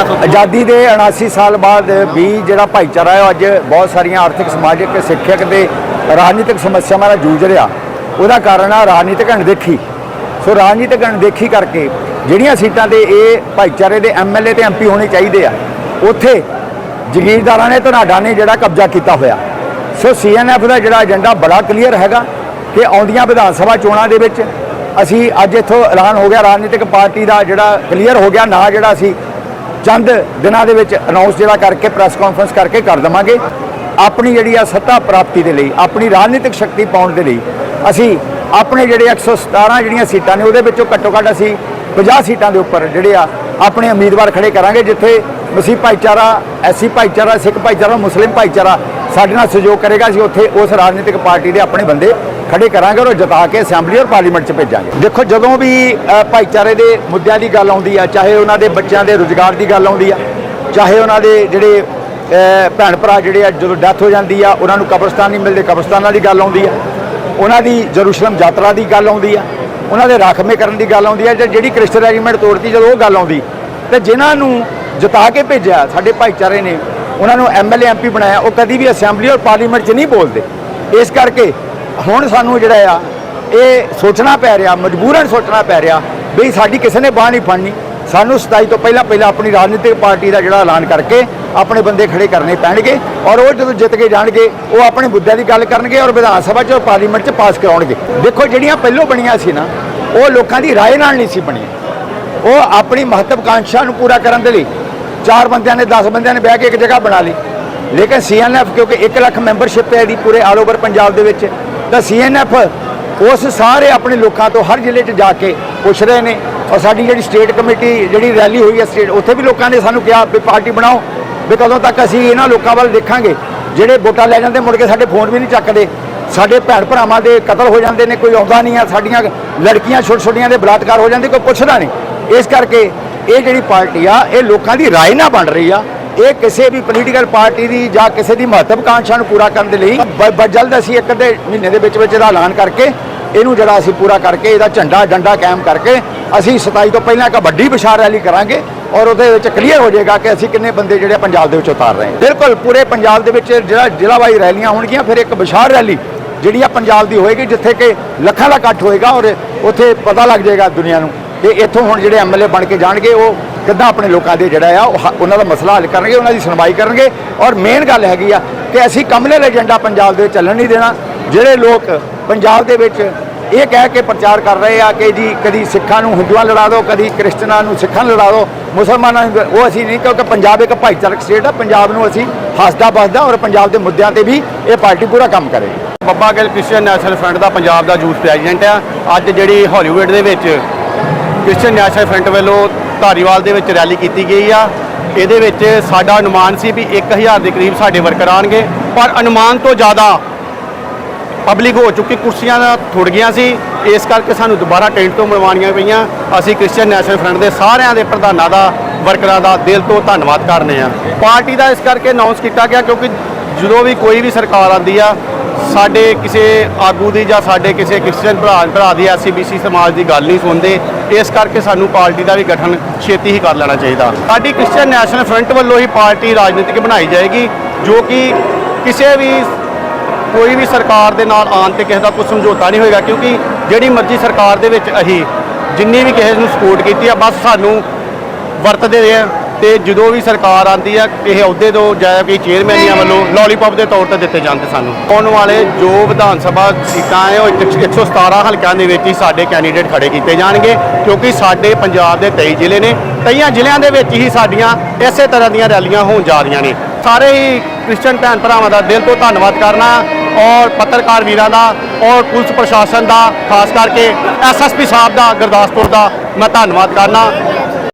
ਆਜ਼ਾਦੀ ਦੇ 79 ਸਾਲ ਬਾਅਦ ਵੀ ਜਿਹੜਾ ਭਾਈਚਾਰਾ ਹੈ, ਉਹ ਅੱਜ ਬਹੁਤ ਸਾਰੀਆਂ ਆਰਥਿਕ, ਸਮਾਜਿਕ, ਸਿੱਖਿਅਕ ਤੇ ਰਾਜਨੀਤਿਕ ਸਮੱਸਿਆਵਾਂ ਨਾਲ ਜੂਝ ਰਿਹਾ। ਉਹਦਾ ਕਾਰਨ ਆ ਰਾਜਨੀਤਿਕ ਅਣਦੇਖੀ। ਸੋ ਰਾਜਨੀਤਿਕ ਅਣਦੇਖੀ ਕਰਕੇ ਜਿਹੜੀਆਂ ਸੀਟਾਂ ਤੇ ਇਹ ਭਾਈਚਾਰੇ ਦੇ ਐਮਐਲਏ ਤੇ ਐਮਪੀ ਹੋਣੇ ਚਾਹੀਦੇ ਆ, ਉੱਥੇ ਜ਼ਗੀਰਦਾਰਾਂ ਨੇ, ਧਨਾਡਾ ਨੇ ਜਿਹੜਾ ਕਬਜ਼ਾ ਕੀਤਾ ਹੋਇਆ। ਸੋ ਸੀਐਨਐਫ ਦਾ ਜਿਹੜਾ ਏਜੰਡਾ ਬੜਾ ਕਲੀਅਰ ਹੈਗਾ ਕਿ ਆਉਂਦੀਆਂ ਵਿਧਾਨ ਸਭਾ ਚੋਣਾਂ ਦੇ ਵਿੱਚ ਅਸੀਂ ਅੱਜ ਇੱਥੋਂ ਐਲਾਨ ਹੋ ਗਿਆ, ਰਾਜਨੀਤਿਕ ਪਾਰਟੀ ਦਾ ਜਿਹੜਾ ਕਲੀਅਰ ਹੋ ਗਿਆ, ਨਾ ਜਿਹੜਾ ਅਸੀਂ ਚੰਦ ਦਿਨਾਂ ਦੇ ਵਿੱਚ ਅਨਾਉਂਸ ਜਿਹੜਾ ਕਰਕੇ ਪ੍ਰੈਸ ਕਾਨਫਰੰਸ ਕਰਕੇ ਕਰ ਦਵਾਂਗੇ। ਆਪਣੀ ਜਿਹੜੀ ਆ ਸੱਤਾ ਪ੍ਰਾਪਤੀ ਦੇ ਲਈ, ਆਪਣੀ ਰਾਜਨੀਤਿਕ ਸ਼ਕਤੀ ਪਾਉਣ ਦੇ ਲਈ, ਅਸੀਂ ਆਪਣੇ ਜਿਹੜੇ 117 ਜਿਹੜੀਆਂ ਸੀਟਾਂ ਨੇ ਉਹਦੇ ਵਿੱਚੋਂ ਘੱਟੋ ਘੱਟ ਅਸੀਂ 50 ਸੀਟਾਂ ਦੇ ਉੱਪਰ ਜਿਹੜੇ ਆ ਆਪਣੇ ਉਮੀਦਵਾਰ ਖੜੇ ਕਰਾਂਗੇ, ਜਿੱਥੇ ਮਸੀਹ ਭਾਈਚਾਰਾ ਐਸੀ ਭਾਈਚਾਰਾ, ਸਿੱਖ ਭਾਈਚਾਰਾ, ਮੁਸਲਿਮ ਭਾਈਚਾਰਾ ਸਾਡੇ ਨਾਲ ਸਹਿਯੋਗ ਕਰੇਗਾ। ਅਸੀਂ ਉੱਥੇ ਉਸ ਰਾਜਨੀਤਿਕ ਪਾਰਟੀ ਦੇ ਆਪਣੇ ਬੰਦੇ ਖੜੇ ਕਰਾਂਗੇ ਔਰ ਉਹ ਜਿਤਾ ਕੇ ਅਸੈਂਬਲੀ ਔਰ ਪਾਰਲੀਮੈਂਟ 'ਚ ਭੇਜਾਂਗੇ। ਦੇਖੋ, ਜਦੋਂ ਵੀ ਭਾਈਚਾਰੇ ਦੇ ਮੁੱਦਿਆਂ ਦੀ ਗੱਲ ਆਉਂਦੀ ਆ, ਚਾਹੇ ਉਹਨਾਂ ਦੇ ਬੱਚਿਆਂ ਦੇ ਰੁਜ਼ਗਾਰ ਦੀ ਗੱਲ ਆਉਂਦੀ ਆ, ਚਾਹੇ ਉਹਨਾਂ ਦੇ ਜਿਹੜੇ ਭੈਣ ਭਰਾ ਜਿਹੜੇ ਆ, ਜਦੋਂ ਡੈਥ ਹੋ ਜਾਂਦੀ ਆ, ਉਹਨਾਂ ਨੂੰ ਕਬਰਸਤਾਨ ਨਹੀਂ ਮਿਲਦੇ, ਕਬਰਸਤਾਨਾਂ ਦੀ ਗੱਲ ਆਉਂਦੀ ਆ। ਉਹਨਾਂ ਦੀ ਜਰੂਸ਼ਲਮ ਯਾਤਰਾ ਦੀ ਗੱਲ ਆਉਂਦੀ ਆ, ਉਹਨਾਂ ਦੇ ਰਾਖਵੇਂ ਕਰਨ ਦੀ ਗੱਲ ਆਉਂਦੀ ਆ, ਜਾਂ ਜਿਹੜੀ ਕ੍ਰਿਸਚਨ ਰੈਜੀਮੈਂਟ ਤੋੜਤੀ, ਜਦੋਂ ਉਹ ਗੱਲ ਆਉਂਦੀ। ਤੇ ਜਿਨ੍ਹਾਂ ਨੂੰ ਜਿਤਾ ਕੇ ਭੇਜਿਆ ਸਾਡੇ ਭਾਈਚਾਰੇ ਨੇ, ਉਹਨਾਂ ਨੂੰ ਐਮਐਲਏ ਐਮਪੀ ਬਣਾਇਆ, ਉਹ ਕਦੀ ਵੀ ਅਸੈਂਬਲੀ ਔਰ ਪਾਰਲੀਮੈਂਟ 'ਚ ਨਹੀਂ ਬੋਲਦੇ। ਇਸ ਕਰਕੇ ਹੁਣ ਸਾਨੂੰ ਜਿਹੜਾ ਆ ਇਹ ਸੋਚਣਾ ਪੈ ਰਿਹਾ ਮਜਬੂਰਨ ਸੋਚਣਾ ਪੈ ਰਿਹਾ ਵੀ ਸਾਡੀ ਕਿਸੇ ਨੇ ਬਾਹ ਨਹੀਂ ਫੜਨੀ ਸਾਨੂੰ 27 ਤੋਂ ਪਹਿਲਾਂ ਪਹਿਲਾਂ ਆਪਣੀ ਰਾਜਨੀਤਿਕ ਪਾਰਟੀ ਦਾ ਜਿਹੜਾ ਐਲਾਨ ਕਰਕੇ ਆਪਣੇ ਬੰਦੇ ਖੜੇ ਕਰਨੇ ਪੈਣਗੇ ਔਰ ਉਹ ਜਦੋਂ ਜਿੱਤ ਕੇ ਜਾਣਗੇ ਉਹ ਆਪਣੇ ਮੁੱਦਿਆਂ ਦੀ ਗੱਲ ਕਰਨਗੇ ਔਰ ਵਿਧਾਨ ਸਭਾ 'ਚ ਔਰ ਪਾਰਲੀਮੈਂਟ 'ਚ ਪਾਸ ਕਰਾਉਣਗੇ ਦੇਖੋ ਜਿਹੜੀਆਂ ਪਹਿਲੋਂ ਬਣੀਆਂ ਸੀ ਨਾ ਉਹ ਲੋਕਾਂ ਦੀ رائے ਨਾਲ ਨਹੀਂ ਸੀ ਬਣੀਆਂ ਉਹ ਆਪਣੀ ਮਹੱਤਵਕਾਂਸ਼ਾ ਨੂੰ ਪੂਰਾ ਕਰਨ ਦੇ ਲਈ ਚਾਰ ਬੰਦਿਆਂ ਨੇ 10 ਬੰਦਿਆਂ ਨੇ ਬਹਿ ਕੇ ਇੱਕ ਜਗ੍ਹਾ ਬਣਾ ਲਈ ਲੇਕਿਨ ਸੀਐਨਐਫ ਕਿਉਂਕਿ 1 ਲੱਖ ਮੈਂਬਰਸ਼ਿਪ ਹੈ ਇਹਦੀ ਪੂਰੇ ਆਲ ਓਵਰ ਪੰਜਾਬ ਦੇ ਵਿੱਚ ਤਾਂ ਸੀਐਨਐਫ ਉਸ ਸਾਰੇ ਆਪਣੇ ਲੋਕਾਂ ਤੋਂ ਹਰ ਜ਼ਿਲ੍ਹੇ 'ਚ ਜਾ ਕੇ ਪੁੱਛ ਰਹੇ ਨੇ ਔਰ ਸਾਡੀ ਜਿਹੜੀ ਸਟੇਟ ਕਮੇਟੀ ਜਿਹੜੀ ਰੈਲੀ ਹੋਈ ਹੈ ਸਟੇਟ, ਉੱਥੇ ਵੀ ਲੋਕਾਂ ਨੇ ਸਾਨੂੰ ਕਿਹਾ ਵੀ ਪਾਰਟੀ ਬਣਾਓ, ਵੀ ਕਦੋਂ ਤੱਕ ਅਸੀਂ ਇਹਨਾਂ ਲੋਕਾਂ ਵੱਲ ਦੇਖਾਂਗੇ। ਜਿਹੜੇ ਵੋਟਾਂ ਲੈ ਜਾਂਦੇ ਮੁੜ ਕੇ ਸਾਡੇ ਫੋਨ ਵੀ ਨਹੀਂ ਚੱਕਦੇ। ਸਾਡੇ ਭੈਣ ਭਰਾਵਾਂ ਦੇ ਕਤਲ ਹੋ ਜਾਂਦੇ ਨੇ, ਕੋਈ ਆਉਂਦਾ ਨਹੀਂ ਆ, ਸਾਡੀਆਂ ਲੜਕੀਆਂ ਛੋਟ-ਛੋਟੀਆਂ ਦੇ ਬਲਾਤਕਾਰ ਹੋ ਜਾਂਦੇ, ਕੋਈ ਪੁੱਛਦਾ ਨਹੀਂ। ਇਸ ਕਰਕੇ ਇਹ ਜਿਹੜੀ ਪਾਰਟੀ ਆ, ਇਹ ਲੋਕਾਂ ਦੀ ਰਾਏ ਨਾ ਬਣ ਰਹੀ ਆ। ਇਹ ਕਿਸੇ ਵੀ ਪੋਲੀਟੀਕਲ ਪਾਰਟੀ ਦੀ ਜਾਂ ਕਿਸੇ ਦੀ ਮਹੱਤਵਕਾਂਸ਼ਾ ਨੂੰ ਪੂਰਾ ਕਰਨ ਦੇ ਲਈ ਬ- ਜਲਦ ਅਸੀਂ ਇੱਕ ਅੱਧੇ ਮਹੀਨੇ ਦੇ ਵਿੱਚ ਵਿੱਚ ਇਹਦਾ ਐਲਾਨ ਕਰਕੇ ਇਹਨੂੰ ਜਿਹੜਾ ਅਸੀਂ ਪੂਰਾ ਕਰਕੇ ਇਹਦਾ ਝੰਡਾ, ਡੰਡਾ ਕਾਇਮ ਕਰਕੇ ਅਸੀਂ 27 ਤੋਂ ਪਹਿਲਾਂ ਇੱਕ ਵੱਡੀ ਵਿਸ਼ਾਲ ਰੈਲੀ ਕਰਾਂਗੇ ਔਰ ਉਹਦੇ ਵਿੱਚ ਕਲੀਅਰ ਹੋ ਜਾਏਗਾ ਕਿ ਅਸੀਂ ਕਿੰਨੇ ਬੰਦੇ ਜਿਹੜੇ ਪੰਜਾਬ ਦੇ ਵਿੱਚ ਉਤਾਰ ਰਹੇ ਹਾਂ। ਬਿਲਕੁਲ, ਪੂਰੇ ਪੰਜਾਬ ਦੇ ਵਿੱਚ ਜਿਹੜਾ ਜ਼ਿਲ੍ਹਾ ਵਾਈ ਰੈਲੀਆਂ ਹੋਣਗੀਆਂ, ਫਿਰ ਇੱਕ ਵਿਸ਼ਾਲ ਰੈਲੀ ਜਿਹੜੀ ਆ ਪੰਜਾਬ ਦੀ ਹੋਏਗੀ, ਜਿੱਥੇ ਕਿ ਲੱਖਾਂ ਦਾ ਇਕੱਠ ਹੋਏਗਾ ਔਰ ਉੱਥੇ ਪਤਾ ਲੱਗ ਜਾਏਗਾ ਦੁਨੀਆ ਨੂੰ। ਤੇ ਇੱਥੋਂ ਹੁਣ ਜਿਹੜੇ ਐਮਐਲਏ ਬਣ ਕੇ ਜਾਣਗੇ, ਉਹ ਕਿੱਦਾਂ ਆਪਣੇ ਲੋਕਾਂ ਦੇ ਜਿਹੜਾ ਆ ਉਹਨਾਂ ਦਾ ਮਸਲਾ ਹੱਲ ਕਰਨਗੇ, ਉਹਨਾਂ ਦੀ ਸੁਣਵਾਈ ਕਰਨਗੇ। ਔਰ ਮੇਨ ਗੱਲ ਹੈਗੀ ਆ ਕਿ ਅਸੀਂ ਕਮਲੇ ਏਜੰਡਾ ਪੰਜਾਬ ਦੇ ਵਿੱਚ ਚੱਲਣ ਨਹੀਂ ਦੇਣਾ। ਜਿਹੜੇ ਲੋਕ ਪੰਜਾਬ ਦੇ ਵਿੱਚ ਇਹ ਕਹਿ ਕੇ ਪ੍ਰਚਾਰ ਕਰ ਰਹੇ ਆ ਕਿ ਜੀ ਕਦੀ ਸਿੱਖਾਂ ਨੂੰ ਹਿੰਦੂਆਂ ਲੜਾ ਦਿਓ, ਕਦੀ ਕ੍ਰਿਸਚਨਾਂ ਨੂੰ ਸਿੱਖਾਂ ਨੂੰ ਲੜਾ ਦਿਓ, ਮੁਸਲਮਾਨਾਂ ਨੂੰ ਉਹ ਅਸੀਂ ਨਹੀਂ, ਕਿਉਂਕਿ ਪੰਜਾਬ ਇੱਕ ਭਾਈਚਾਰਕ ਸਟੇਟ ਆ, ਪੰਜਾਬ ਨੂੰ ਅਸੀਂ ਹੱਸਦਾ ਬਸਦਾ ਔਰ ਪੰਜਾਬ ਦੇ ਮੁੱਦਿਆਂ ਤੇ ਵੀ ਇਹ ਪਾਰਟੀ ਪੂਰਾ ਕੰਮ ਕਰੇਗੀ Babba Gill Christian national front ਦਾ ਪੰਜਾਬ ਦਾ ਯੂਥ ਪ੍ਰੈਜ਼ੀਡੈਂਟ ਆ। ਅੱਜ ਜਿਹੜੀ ਹਾਲੀਵੁੱਡ ਦੇ ਵਿੱਚ ਕ੍ਰਿਸਚੀਅਨ ਨੈਸ਼ਨਲ ਫਰੰਟ ਵੱਲੋਂ ਧਾਰੀਵਾਲ ਦੇ ਵਿੱਚ ਰੈਲੀ ਕੀਤੀ ਗਈ ਆ। ਇਹਦੇ ਵਿੱਚ ਸਾਡਾ ਅਨੁਮਾਨ ਸੀ ਵੀ 1000 ਦੇ ਕਰੀਬ ਸਾਡੇ ਵਰਕਰ ਆਣਗੇ ਪਰ ਅਨੁਮਾਨ ਤੋਂ ਜ਼ਿਆਦਾ ਪਬਲਿਕ ਹੋ ਚੁੱਕੀ, ਕੁਰਸੀਆਂ ਦਾ ਥੁੜ ਗਈਆਂ ਸੀ। ਇਸ ਕਰਕੇ ਸਾਨੂੰ ਦੁਬਾਰਾ ਟੈਂਟ ਤੋਂ ਮਿਲਵਾਉਣੀਆਂ ਪਈਆਂ। ਅਸੀਂ ਕ੍ਰਿਸਚੀਅਨ ਨੈਸ਼ਨਲ ਫਰੰਟ ਦੇ ਸਾਰਿਆਂ ਦੇ ਪ੍ਰਧਾਨਾਂ ਦਾ ਵਰਕਰਾਂ ਦਾ ਦਿਲ ਤੋਂ ਧੰਨਵਾਦ ਕਰਨੇ ਆ। ਪਾਰਟੀ ਦਾ ਇਸ ਕਰਕੇ ਅਨਾਉਂਸ ਕੀਤਾ ਗਿਆ ਕਿਉਂਕਿ ਜਦੋਂ ਵੀ ਕੋਈ ਵੀ ਸਰਕਾਰ ਆਉਂਦੀ ਆ ਸਾਡੇ ਕਿਸੇ ਆਗੂ ਦੀ ਜਾਂ ਸਾਡੇ ਕਿਸੇ ਕ੍ਰਿਸਚੀਅਨ ਭਰਾ ਭਰਾ ਦੀ ਐਸਸੀਬੀਸੀ ਸਮਾਜ ਦੀ ਗੱਲ ਨਹੀਂ ਸੁਣਦੇ। ਇਸ ਕਰਕੇ ਸਾਨੂੰ ਪਾਰਟੀ ਦਾ ਵੀ ਗਠਨ ਛੇਤੀ ਹੀ ਕਰ ਲੈਣਾ ਚਾਹੀਦਾ। ਸਾਡੀ ਕ੍ਰਿਸਚੀਅਨ ਨੈਸ਼ਨਲ ਫਰੰਟ ਵੱਲੋਂ ਹੀ ਪਾਰਟੀ ਰਾਜਨੀਤਿਕ ਬਣਾਈ ਜਾਏਗੀ, ਜੋ ਕਿ ਕਿਸੇ ਵੀ ਕੋਈ ਵੀ ਸਰਕਾਰ ਦੇ ਨਾਲ ਆਉਣ ਤੇ ਕਿਸੇ ਦਾ ਕੋਈ ਸਮਝੌਤਾ ਨਹੀਂ ਹੋਏਗਾ, ਕਿਉਂਕਿ ਜਿਹੜੀ ਮਰਜ਼ੀ ਸਰਕਾਰ ਦੇ ਵਿੱਚ ਅਸੀਂ ਜਿੰਨੀ ਵੀ ਕਿਸੇ ਨੂੰ ਸਪੋਰਟ ਕੀਤੀ ਆ, ਬਸ ਸਾਨੂੰ ਵਰਤਦੇ ਰਹੇ ਆ। ਤੇ ਜਦੋਂ ਵੀ ਸਰਕਾਰ ਆਂਦੀ ਆ ਕਿਸੇ ਅਹੁਦੇ ਤੋਂ ਜਾਂ ਕੋਈ ਚੇਅਰਮੈਨੀਆਂ ਵੱਲੋਂ ਲੋਲੀਪੌਪ ਦੇ ਤੌਰ ਤੇ ਦਿੱਤੇ ਜਾਂਦੇ ਸਾਨੂੰ। ਆਉਣ ਵਾਲੇ ਜੋ ਵਿਧਾਨ ਸਭਾ ਸੀਟਾਂ ਹੈ ਉਹ ਇੱਕ- 117 ਹਲਕਿਆਂ ਦੇ ਵਿੱਚ ਹੀ ਸਾਡੇ ਕੈਂਡੀਡੇਟ ਖੜੇ ਕੀਤੇ ਜਾਣਗੇ ਕਿਉਂਕਿ ਸਾਡੇ ਪੰਜਾਬ ਦੇ 23 ਜ਼ਿਲ੍ਹੇ ਨੇ ਕਈਆਂ ਜ਼ਿਲ੍ਹਿਆਂ ਦੇ ਵਿੱਚ ਹੀ ਸਾਡੀਆਂ ਇਸੇ ਤਰ੍ਹਾਂ ਦੀਆਂ ਰੈਲੀਆਂ ਹੋਣ ਜਾ ਰਹੀਆਂ ਨੇ। ਸਾਰੇ ਹੀ ਕ੍ਰਿਸਚੀਅਨ ਭੈਣ ਭਰਾਵਾਂ ਦਾ ਦਿਲ ਤੋਂ ਧੰਨਵਾਦ ਕਰਨਾ ਔਰ ਪੱਤਰਕਾਰ ਵੀਰਾਂ ਦਾ ਔਰ ਪੁਲਿਸ ਪ੍ਰਸ਼ਾਸਨ ਦਾ ਖਾਸ ਕਰਕੇ ਐਸਐਸਪੀ ਸਾਹਿਬ ਦਾ ਗੁਰਦਾਸਪੁਰ ਦਾ ਮੈਂ ਧੰਨਵਾਦ ਕਰਨਾ।